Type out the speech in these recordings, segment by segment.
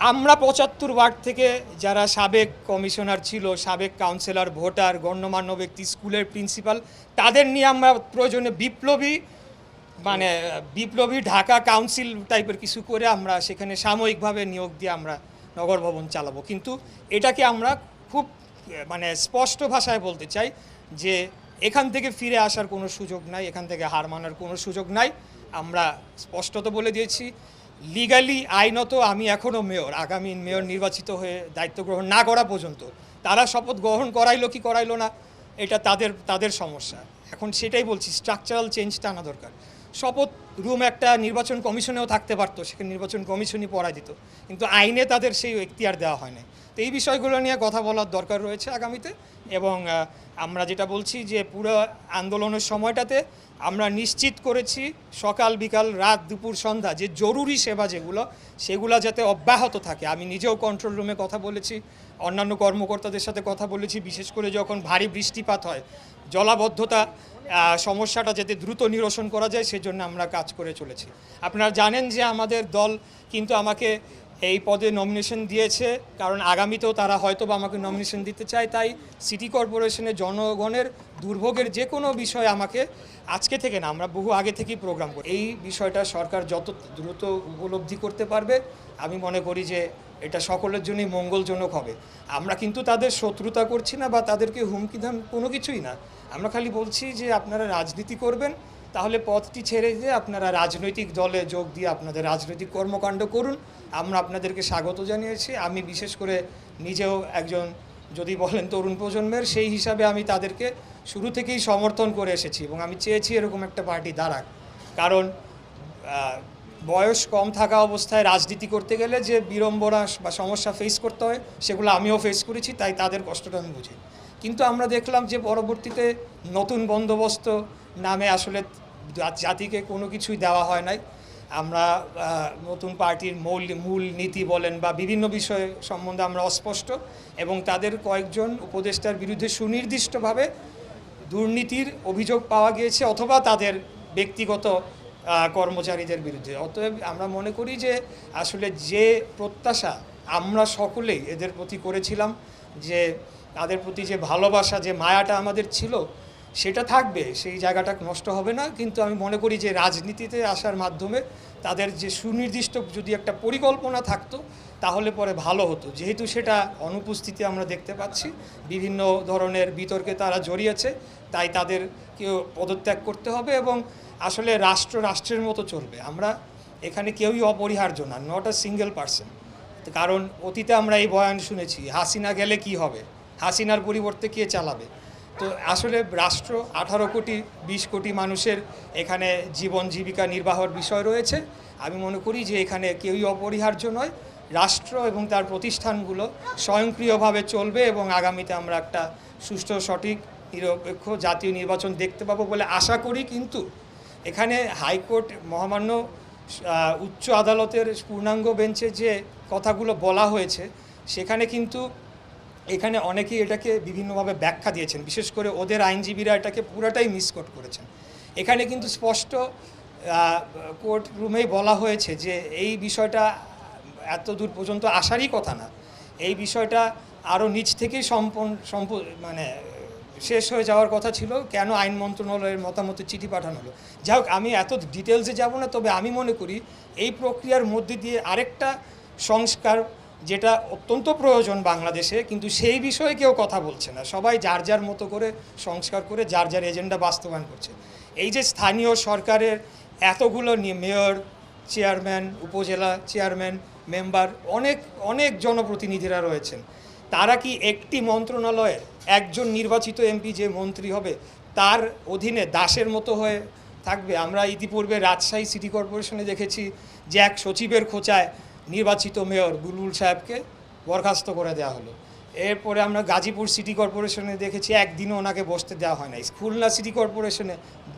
আমরা পঁচাত্তর ওয়ার্ড থেকে যারা সাবেক কমিশনার ছিল, সাবেক কাউন্সিলর ভোটার, গণ্যমান্য ব্যক্তি, স্কুলের প্রিন্সিপাল তাদের নিয়ে আমরা প্রয়োজনে বিপ্লবী মানে বিপ্লবী ঢাকা কাউন্সিল টাইপের কিছু করে আমরা সেখানে সাময়িকভাবে নিয়োগ দিয়ে আমরা নগর ভবন চালাবো। কিন্তু এটাকে আমরা খুব মানে স্পষ্ট ভাষায় বলতে চাই যে এখান থেকে ফিরে আসার কোনো সুযোগ নাই, এখান থেকে হার মানার কোনো সুযোগ নাই। আমরা স্পষ্টত বলে দিয়েছি লিগালি আইনত আমি এখনও মেয়র আগামী মেয়র নির্বাচিত হয়ে দায়িত্ব গ্রহণ না করা পর্যন্ত। তারা শপথ গ্রহণ করাইলো কি করাইলো না, এটা তাদের তাদের সমস্যা। এখন সেটাই বলছি স্ট্রাকচারাল চেঞ্জটা আনা দরকার। শপথ রুম একটা নির্বাচন কমিশনেও থাকতে পারতো, সেখানে নির্বাচন কমিশনই পড়া দিত। কিন্তু আইনে তাদের সেই এখতিয়ার দেওয়া হয় না তো এই বিষয়গুলো নিয়ে কথা বলার দরকার রয়েছে আগামীতে এবং আমরা যেটা বলছি যে পুরো আন্দোলনের সময়টাতে আমরা নিশ্চিত করেছি সকাল, বিকাল, রাত, দুপুর, সন্ধ্যা যে জরুরি সেবা যেগুলো, সেগুলো যাতে অব্যাহত থাকে। আমি নিজেও কন্ট্রোল রুমে কথা বলেছি, অন্যান্য কর্মকর্তাদের সাথে কথা বলেছি, বিশেষ করে যখন ভারী বৃষ্টিপাত হয়, জলাবদ্ধতা সমস্যাটা যাতে দ্রুত নিরসন করা যায়, সেজন্য আমরা কাজ করে চলেছি। আপনারা জানেন যে আমাদের দল কিন্তু আমাকে এই পদে নমিনেশন দিয়েছে, কারণ আগামীতেও তারা হয়তো বা আমাকে নমিনেশন দিতে চায়। তাই সিটি কর্পোরেশনের জনগণের দুর্ভোগের যে কোনো বিষয় আমাকে আজকে থেকে না, আমরা বহু আগে থেকেই প্রোগ্রাম করি। এই বিষয়টা সরকার যত দ্রুত উপলব্ধি করতে পারবে, আমি মনে করি যে এটা সকলের জন্যই মঙ্গলজনক হবে। আমরা কিন্তু তাদের শত্রুতা করছি না বা তাদেরকে হুমকি দাম কোনো কিছুই না। আমরা খালি বলছি যে আপনারা রাজনীতি করবেন তাহলে পথটি ছেড়ে দিয়ে আপনারা রাজনৈতিক দলে যোগ দিয়ে আপনাদের রাজনৈতিক কর্মকাণ্ড করুন। আমরা আপনাদেরকে স্বাগত জানিয়েছি। আমি বিশেষ করে নিজেও একজন যদি বলেন তরুণ প্রজন্মের, সেই হিসাবে আমি তাদেরকে শুরু থেকেই সমর্থন করে এসেছি এবং আমি চেয়েছি এরকম একটা পার্টি দাঁড়াক। কারণ বয়স কম থাকা অবস্থায় রাজনীতি করতে গেলে যে বিড়ম্বনা বা সমস্যা ফেস করতে হয়, সেগুলো আমিও ফেস করেছি, তাই তাদের কষ্টটা আমি বুঝি। কিন্তু আমরা দেখলাম যে পরবর্তীতে নতুন বন্দোবস্ত নামে আসলে জাতিকে কোনো কিছুই দেওয়া হয় নাই। আমরা নতুন পার্টির মূল মূল নীতি বলেন বা বিভিন্ন বিষয় সম্বন্ধে আমরা অস্পষ্ট এবং তাদের কয়েকজন উপদেষ্টার বিরুদ্ধে সুনির্দিষ্টভাবে দুর্নীতির অভিযোগ পাওয়া গিয়েছে অথবা তাদের ব্যক্তিগত কর্মচারীদের বিরুদ্ধে। অতএব আমরা মনে করি যে আসলে যে প্রত্যাশা আমরা সকলেই এদের প্রতি করেছিলাম, যে তাদের প্রতি যে ভালোবাসা, যে মায়াটা আমাদের ছিল সেটা থাকবে, সেই জায়গাটা নষ্ট হবে না। কিন্তু আমি মনে করি যে রাজনীতিতে আসার মাধ্যমে তাদের যে সুনির্দিষ্ট যদি একটা পরিকল্পনা থাকতো, তাহলে পরে ভালো হতো। যেহেতু সেটা অনুপস্থিতি আমরা দেখতে পাচ্ছি, বিভিন্ন ধরনের বিতর্কে তারা জড়িয়েছে, তাই তাদেরকেও পদত্যাগ করতে হবে এবং আসলে রাষ্ট্র রাষ্ট্রের মতো চলবে। আমরা এখানে কেউই অপরিহার্য না নট আ সিঙ্গেল পার্সন কারণ অতীতে আমরা এই বয়ান শুনেছি, হাসিনা গেলে কি হবে? হাসিনার পরিবর্তে কে চালাবে? তো আসলে রাষ্ট্র আঠারো কোটি, বিশ কোটি মানুষের এখানে জীবন জীবিকা নির্বাহর বিষয় রয়েছে। আমি মনে করি যে এখানে কেউই অপরিহার্য নয়। রাষ্ট্র এবং তার প্রতিষ্ঠানগুলো স্বয়ংক্রিয়ভাবে চলবে এবং আগামীতে আমরা একটা সুষ্ঠু, সঠিক, নিরপেক্ষ জাতীয় নির্বাচন দেখতে পাবো বলে আশা করি। কিন্তু এখানে হাইকোর্ট মহামান্য উচ্চ আদালতের পূর্ণাঙ্গ বেঞ্চে যে কথাগুলো বলা হয়েছে, সেখানে কিন্তু এখানে অনেকেই এটাকে বিভিন্নভাবে ব্যাখ্যা দিয়েছেন। বিশেষ করে ওদের আইনজীবীরা এটাকে পুরাটাই মিসকোট করেছেন। এখানে কিন্তু স্পষ্ট কোর্ট রুমেই বলা হয়েছে যে এই বিষয়টা এত দূর পর্যন্ত আসারই কথা না। এই বিষয়টা আরও নিচ থেকেই সম্পন্ন সম্প মানে শেষ হয়ে যাওয়ার কথা ছিল, কেন আইন মন্ত্রণালয়ের মতামতের চিঠি পাঠানো হলো। যাই হোক, আমি এত ডিটেলসে যাব না, তবে আমি মনে করি এই প্রক্রিয়ার মধ্যে দিয়ে আরেকটা সংস্কার যেটা অত্যন্ত প্রয়োজন বাংলাদেশে, কিন্তু সেই বিষয়ে কেউ কথা বলছে না। সবাই যার যার মতো করে সংস্কার করে যার যার এজেন্ডা বাস্তবায়ন করছে। এই যে স্থানীয় সরকারের এতগুলো মেয়র, চেয়ারম্যান, উপজেলা চেয়ারম্যান, মেম্বার, অনেক অনেক জনপ্রতিনিধিরা রয়েছেন। তারা কি একটি মন্ত্রণালয়ে একজন নির্বাচিত এমপি যে মন্ত্রী হবে, তার অধীনে দাসের মতো হয়ে থাকবে? আমরা ইতিপূর্বে রাজশাহী সিটি কর্পোরেশনে দেখেছি যে এক সচিবের খোঁচায় নির্বাচিত মেয়র বুলবুল সাহেবকে বরখাস্ত করে দেওয়া হলো। এরপরে আমরা গাজীপুর সিটি কর্পোরেশনে দেখেছি, একদিনও ওনাকে বসতে দেওয়া হয় নাই। খুলনা সিটি কর্পোরেশনে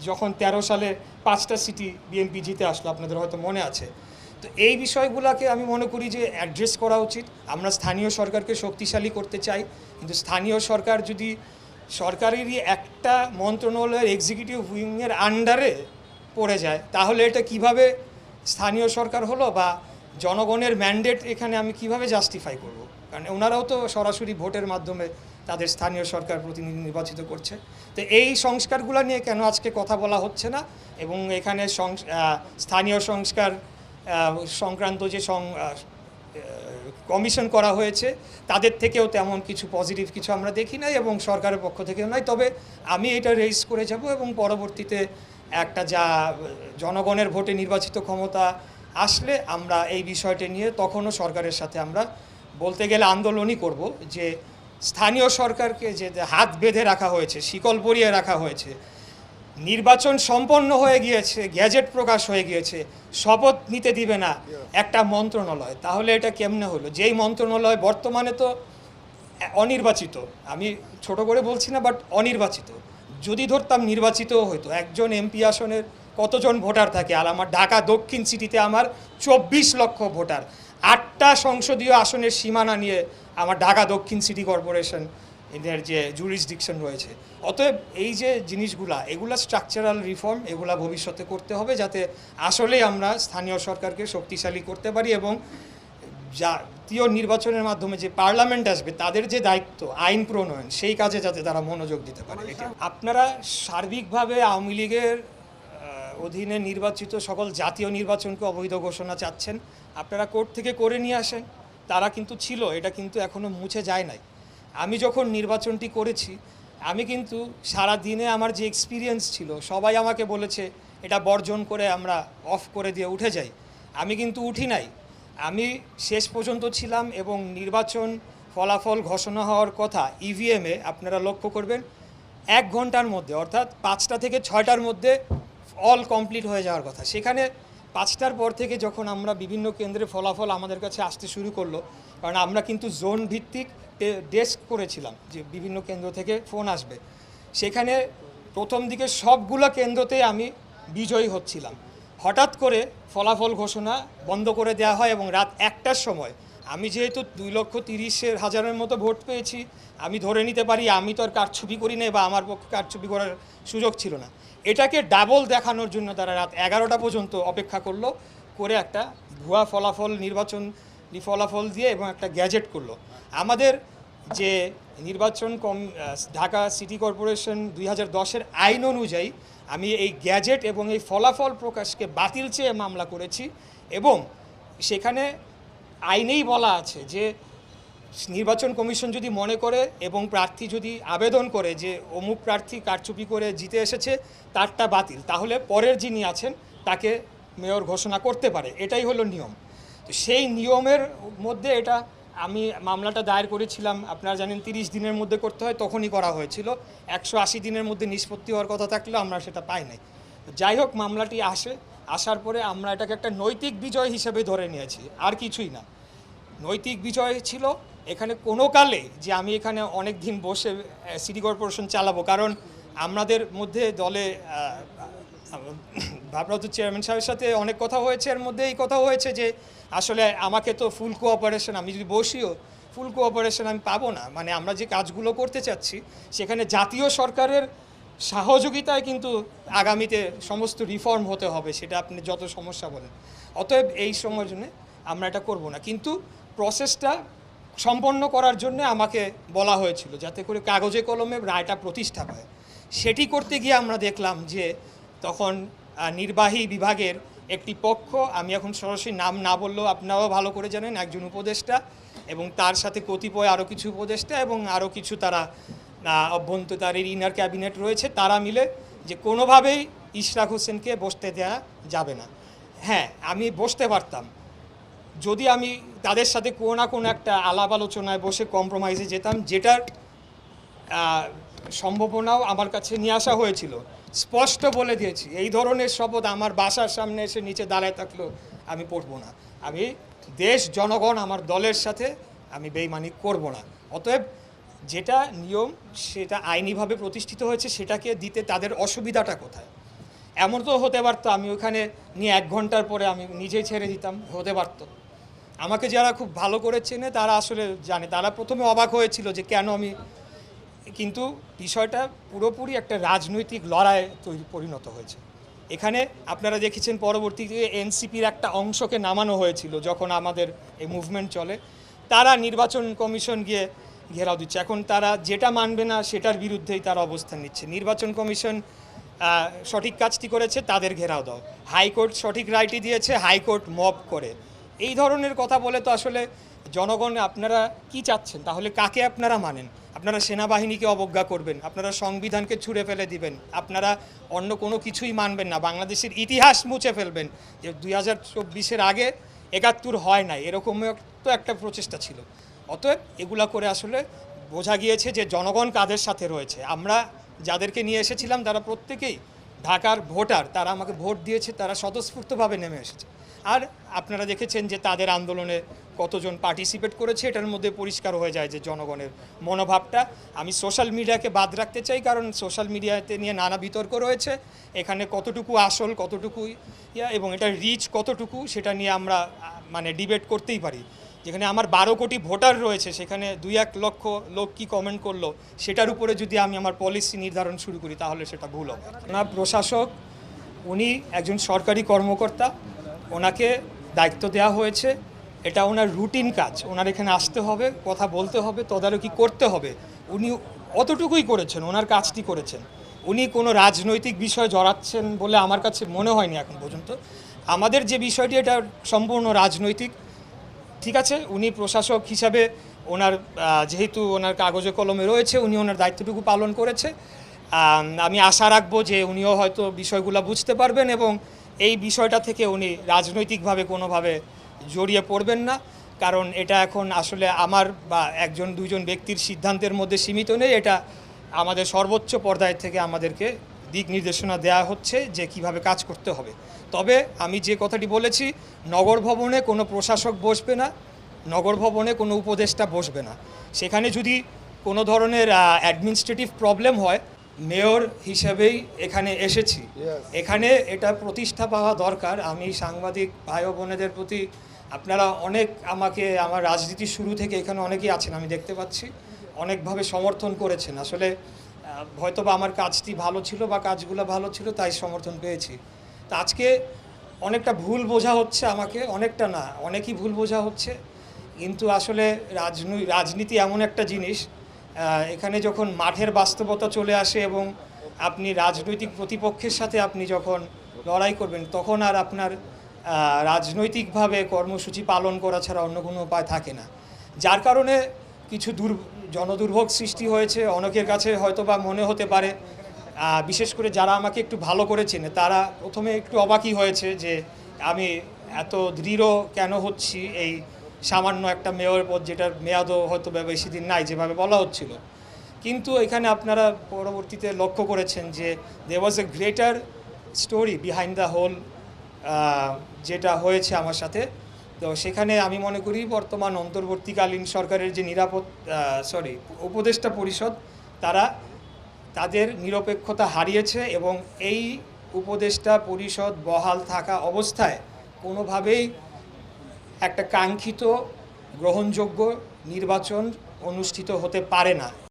যখন তেরো সালে পাঁচটা সিটি বিএনপি জিতে আসলো, আপনাদের হয়তো মনে আছে। তো এই বিষয়গুলোকে আমি মনে করি যে অ্যাড্রেস করা উচিত। আমরা স্থানীয় সরকারকে শক্তিশালী করতে চাই। কিন্তু স্থানীয় সরকার যদি সরকারেরই একটা মন্ত্রণালয়ের এক্সিকিউটিভ উইংয়ের আন্ডারে পড়ে যায়, তাহলে এটা কীভাবে স্থানীয় সরকার হলো বা জনগণের ম্যান্ডেট এখানে আমি কীভাবে জাস্টিফাই করব? কারণ ওনারাও তো সরাসরি ভোটের মাধ্যমে তাদের স্থানীয় সরকার প্রতিনিধি নির্বাচিত করছে। তো এই সংস্কারগুলো নিয়ে কেন আজকে কথা বলা হচ্ছে না? এবং এখানে স্থানীয় সংস্কার সংক্রান্ত যে সং কমিশন করা হয়েছে, তাদের থেকেও তেমন কিছু পজিটিভ কিছু আমরা দেখি নাই এবং সরকারের পক্ষ থেকেও নাই। তবে আমি এটা রেজ করে যাব এবং পরবর্তীতে একটা যা জনগণের ভোটে নির্বাচিত ক্ষমতা আসলে আমরা এই বিষয়টি নিয়ে তখনও সরকারের সাথে আমরা বলতে গেলে আন্দোলনই করব যে স্থানীয় সরকারকে যে হাত বেঁধে রাখা হয়েছে, শিকল পরিয়ে রাখা হয়েছে, নির্বাচন সম্পন্ন হয়ে গিয়েছে, গ্যাজেট প্রকাশ হয়ে গিয়েছে, শপথ নিতে দিবে না একটা মন্ত্রণালয়। তাহলে এটা কেমনে হলো? যেই মন্ত্রণালয় বর্তমানে তো অনির্বাচিত, আমি ছোট করে বলছি না বাট অনির্বাচিত। যদি ধরতাম নির্বাচিতও হতো একজন এমপি আসনের কতজন ভোটার থাকে? আর আমার ঢাকা দক্ষিণ সিটিতে আমার চব্বিশ লক্ষ ভোটার। আটটা সংসদীয় আসনের সীমানা নিয়ে আমার ঢাকা দক্ষিণ সিটি কর্পোরেশন এদের যে জুরিসডিকশন রয়েছে। অতএব এই যে জিনিসগুলা এগুলা স্ট্রাকচারাল রিফর্ম এগুলা ভবিষ্যতে করতে হবে যাতে আসলেই আমরা স্থানীয় সরকারকে শক্তিশালী করতে পারি এবং জাতীয় নির্বাচনের মাধ্যমে যে পার্লামেন্ট আসবে তাদের যে দায়িত্ব আইন প্রণয়ন সেই কাজে যাতে তারা মনোযোগ দিতে পারে। আপনারা সার্বিকভাবে আওয়ামী লীগের অধীনে নির্বাচিত সকল জাতীয় নির্বাচনকে অবৈধ ঘোষণা চাচ্ছেন। আপনারা কোর্ট থেকে করে নিয়ে আসেন। তারা কিন্তু ছিল, এটা কিন্তু এখনও মুছে যায় নাই। আমি যখন নির্বাচনটি করেছি, আমি কিন্তু সারা দিনে আমার যে এক্সপিরিয়েন্স ছিল, সবাই আমাকে বলেছে, এটা বর্জন করে আমরা অফ করে দিয়ে উঠে যাই। আমি কিন্তু উঠি নাই। আমি শেষ পর্যন্ত ছিলাম এবং নির্বাচন ফলাফল ঘোষণা হওয়ার কথা ইভিএমে আপনারা লক্ষ্য করবেন, এক ঘণ্টার মধ্যে, অর্থাৎ পাঁচটা থেকে ছয়টার মধ্যে অল কমপ্লিট হয়ে যাওয়ার কথা। সেখানে পাঁচটার পর থেকে যখন আমরা বিভিন্ন কেন্দ্রে ফলাফল আমাদের কাছে আসতে শুরু করল, কারণ আমরা কিন্তু জোন ভিত্তিক ডেস্ক করেছিলাম, যে বিভিন্ন কেন্দ্র থেকে ফোন আসবে। সেখানে প্রথম দিকে সবগুলো কেন্দ্রতেই আমি বিজয়ী হচ্ছিলাম। হঠাৎ করে ফলাফল ঘোষণা বন্ধ করে দেওয়া হয় এবং রাত একটার সময় আমি যেহেতু দুই লক্ষ তিরিশের হাজারের মতো ভোট পেয়েছি, আমি ধরে নিতে পারি আমি তো আর কারছবি করি নাই বা আমার পক্ষে কারছবি করার সুযোগ ছিল না। এটাকে ডাবল দেখানোর জন্য তারা রাত এগারোটা পর্যন্ত অপেক্ষা করল, করে একটা ভুয়া ফলাফল নির্বাচন, ফলাফল দিয়ে এবং একটা গ্যাজেট করল। আমাদের যে নির্বাচন কম, ঢাকা সিটি কর্পোরেশন দুই হাজার দশের আইন অনুযায়ী আমি এই গ্যাজেট এবং এই ফলাফল প্রকাশকে বাতিল চেয়ে মামলা করেছি এবং সেখানে আইনেই বলা আছে যে নির্বাচন কমিশন যদি মনে করে এবং প্রার্থী যদি আবেদন করে যে অমুক প্রার্থী কারচুপি করে জিতে এসেছে, তারটা বাতিল। তাহলে পরের যিনি আছেন, তাকে মেয়র ঘোষণা করতে পারে। এটাই হলো নিয়ম। তো সেই নিয়মের মধ্যে এটা আমি মামলাটা দায়ের করেছিলাম, আপনারা জানেন তিরিশ দিনের মধ্যে করতে হয়, তখনই করা হয়েছিল। একশো আশি দিনের মধ্যে নিষ্পত্তি হওয়ার কথা থাকলেও আমরা সেটা পাই নাই। যাই হোক, মামলাটি আসে। আসার পরে আমরা এটাকে একটা নৈতিক বিজয় হিসেবে ধরে নিয়েছি, আর কিছুই না। নৈতিক বিজয় ছিল এখানে কোনো কালে যে আমি এখানে অনেক দিন বসে সিটি কর্পোরেশন চালাবো। কারণ আমাদের মধ্যে দলে ভাবরত চেয়ারম্যান সাহেবের সাথে অনেক কথা হয়েছে, এর মধ্যে এই কথা হয়েছে যে আসলে আমাকে তো ফুল কোঅপারেশন আমি যদি বসিও ফুল কোঅপারেশন আমি পাবো না। মানে আমরা যে কাজগুলো করতে চাচ্ছি, সেখানে জাতীয় সরকারের সহযোগিতায় কিন্তু আগামীতে সমস্ত রিফর্ম হতে হবে, সেটা আপনি যত সমস্যা বলেন। অতএব এই সময়ের জন্য আমরা এটা করব না। কিন্তু প্রসেসটা সম্পন্ন করার জন্য আমাকে বলা হয়েছিল যাতে করে কাগজে কলমে রায়টা প্রতিষ্ঠা পায় সেটি করতে গিয়ে আমরা দেখলাম যে তখন নির্বাহী বিভাগের একটি পক্ষ, আমি এখন সরাসরি নাম না বললেও আপনারাও ভালো করে জানেন, একজন উপদেষ্টা এবং তার সাথে কতিপয় আরও কিছু উপদেষ্টা এবং আরও কিছু তারা আহ, অভ্যন্তর তার ইনার ক্যাবিনেট রয়েছে তারা মিলে যে কোনোভাবেই ইশরাক হোসেনকে বসতে দেওয়া যাবে না। হ্যাঁ আমি বসতে পারতাম। যদি আমি তাদের সাথে কোনো না কোনো একটা আলাপ আলোচনায় বসে কম্প্রোমাইজে যেতাম যেটার সম্ভাবনাও আমার কাছে নিয়ে আসা হয়েছিল। স্পষ্ট বলে দিয়েছি এই ধরনের শপথ আমার বাসার সামনে এসে নিচে দাঁড়ায় থাকলেও আমি পড়ব না। আমি দেশ জনগণ আমার দলের সাথে আমি বেইমানি করব না। অতএব যেটা নিয়ম, সেটা আইনিভাবে প্রতিষ্ঠিত হয়েছে, সেটাকে দিতে তাদের অসুবিধাটা কোথায়? এমন তো হতে পারতো, আমি ওখানে নিয়ে এক ঘণ্টার পরে আমি নিজেই ছেড়ে দিতাম, হতে পারতো। আমাকে যারা খুব ভালো করে চেনে, তারা আসলে জানে, তারা প্রথমে অবাক হয়েছিল যে কেন আমি, কিন্তু বিষয়টা পুরোপুরি একটা রাজনৈতিক লড়াই তৈরি, পরিণত হয়েছে। এখানে আপনারা দেখেছেন পরবর্তীতে এনসিপির একটা অংশকে নামানো হয়েছিল, যখন আমাদের এই মুভমেন্ট চলে। তারা নির্বাচন কমিশন গিয়ে ঘেরাও দিচ্ছে। এখন তারা যেটা মানবে না, সেটার বিরুদ্ধেই তারা অবস্থান নিচ্ছে। নির্বাচন কমিশন সঠিক কাজটি করেছে, তাদের ঘেরাও দাও। হাইকোর্ট সঠিক রায়টি দিয়েছে, হাইকোর্ট মব করে। এই ধরনের কথা বলে তো আসলে জনগণ, আপনারা কি চাচ্ছেন? তাহলে কাকে আপনারা মানেন? আপনারা সেনাবাহিনীকে অবজ্ঞা করবেন, আপনারা সংবিধানকে ছুঁড়ে ফেলে দিবেন, আপনারা অন্য কোনো কিছুই মানবেন না, বাংলাদেশের ইতিহাস মুছে ফেলবেন যে দুই হাজার চব্বিশের আগে একাত্তর হয় নাই। এরকম তো একটা প্রচেষ্টা ছিল। অতএব এগুলা করে আসলে বোঝা গিয়েছে যে জনগণ কাদের সাথে রয়েছে। আমরা যাদেরকে নিয়ে এসেছিলাম, তারা প্রত্যেকেই ঢাকার ভোটার, তারা আমাকে ভোট দিয়েছে, তারা স্বতঃস্ফূর্তভাবে নেমে এসেছে। আর আপনারা দেখেছেন যে তাদের আন্দোলনে কতজন পার্টিসিপেট করেছে, এটার মধ্যে পরিষ্কার হয়ে যায় যে জনগণের মনোভাবটা। আমি সোশ্যাল মিডিয়াকে বাদ রাখতে চাই, কারণ সোশ্যাল মিডিয়াতে নিয়ে নানা বিতর্ক রয়েছে। এখানে কতটুকু আসল কতটুকু ইয়া, এবং এটার রিচ কতটুকু, সেটা নিয়ে আমরা মানে ডিবেট করতেই পারি। যেখানে আমার বারো কোটি ভোটার রয়েছে, সেখানে দুই এক লক্ষ লোক কি কমেন্ট করল, সেটার উপরে যদি আমি আমার পলিসি নির্ধারণ শুরু করি, তাহলে সেটা ভুল হবে। ওনার প্রশাসক, উনি একজন সরকারি কর্মকর্তা, ওনাকে দায়িত্ব দেওয়া হয়েছে। এটা ওনার রুটিন কাজ, ওনার এখানে আসতে হবে, কথা বলতে হবে, তদারকি করতে হবে। উনি অতটুকুই করেছেন, ওনার কাজটি করেছেন। উনি কোনো রাজনৈতিক বিষয় জড়াচ্ছেন বলে আমার কাছে মনে হয়নি এখন পর্যন্ত। আমাদের যে বিষয়টি, এটা সম্পূর্ণ রাজনৈতিক। ঠিক আছে, উনি প্রশাসক হিসাবে ওনার যেহেতু ওনার কাগজে কলমে রয়েছে, উনি ওনার দায়িত্বটুকু পালন করেছে। আমি আশা রাখব যে উনিও হয়তো বিষয়গুলো বুঝতে পারবেন এবং এই বিষয়টা থেকে উনি রাজনৈতিকভাবে কোনোভাবে জড়িয়ে পড়বেন না। কারণ এটা এখন আসলে আমার বা একজন দুজন ব্যক্তির সিদ্ধান্তের মধ্যে সীমিত নেই। এটা আমাদের সর্বোচ্চ পর্যায় থেকে আমাদেরকে দিক নির্দেশনা দেওয়া হচ্ছে যে কীভাবে কাজ করতে হবে। তবে আমি যে কথাটি বলেছি নগর ভবনে কোনো প্রশাসক বসবে না নগর ভবনে কোনো উপদেষ্টা বসবে না। সেখানে যদি কোনো ধরনের অ্যাডমিনিস্ট্রেটিভ প্রবলেম হয় মেয়র হিসেবেই এখানে এসেছি। এখানে এটা প্রতিষ্ঠা পাওয়া দরকার। আমি সাংবাদিক ভাই বোনেদের প্রতি আপনারা অনেক আমাকে আমার রাজনীতি শুরু থেকে এখানে অনেকেই আছেন আমি দেখতে পাচ্ছি অনেকভাবে সমর্থন করেছেন। আসলে হয়তো বা আমার কাজটি ভালো ছিল বা কাজগুলো ভালো ছিল, তাই সমর্থন পেয়েছি। তা আজকে অনেকটা ভুল বোঝা হচ্ছে আমাকে, অনেকটা না, অনেকই ভুল বোঝা হচ্ছে। কিন্তু আসলে রাজনৈ, রাজনীতি এমন একটা জিনিস এখানে যখন মাঠের বাস্তবতা চলে আসে এবং আপনি রাজনৈতিক প্রতিপক্ষের সাথে আপনি যখন লড়াই করবেন, তখন আর আপনার রাজনৈতিকভাবে কর্মসূচি পালন করা ছাড়া অন্য কোনো উপায় থাকে না। যার কারণে কিছু দুর জনদুর্ভোগ সৃষ্টি হয়েছে, অনেকের কাছে হয়তো বা মনে হতে পারে। বিশেষ করে যারা আমাকে একটু ভালো করেছেন, তারা প্রথমে একটু অবাকই হয়েছে যে আমি এত দৃঢ় কেন হচ্ছি এই সামান্য একটা মেয়র পদ যেটার মেয়াদও হয়তো বেশি দিন নাই, যেভাবে বলা হচ্ছিল। কিন্তু এখানে আপনারা পরবর্তীতে লক্ষ্য করেছেন যে they was a greater story behind the whole যেটা হয়েছে আমার সাথে। তো সেখানে আমি মনে করি বর্তমান অন্তর্বর্তীকালীন সরকারের যে নিরাপদ সরি উপদেষ্টা পরিষদ, তারা তাদের নিরপেক্ষতা হারিয়েছে এবং এই উপদেষ্টা পরিষদ বহাল থাকা অবস্থায় কোনোভাবেই একটা কাঙ্ক্ষিত গ্রহণযোগ্য নির্বাচন অনুষ্ঠিত হতে পারে না।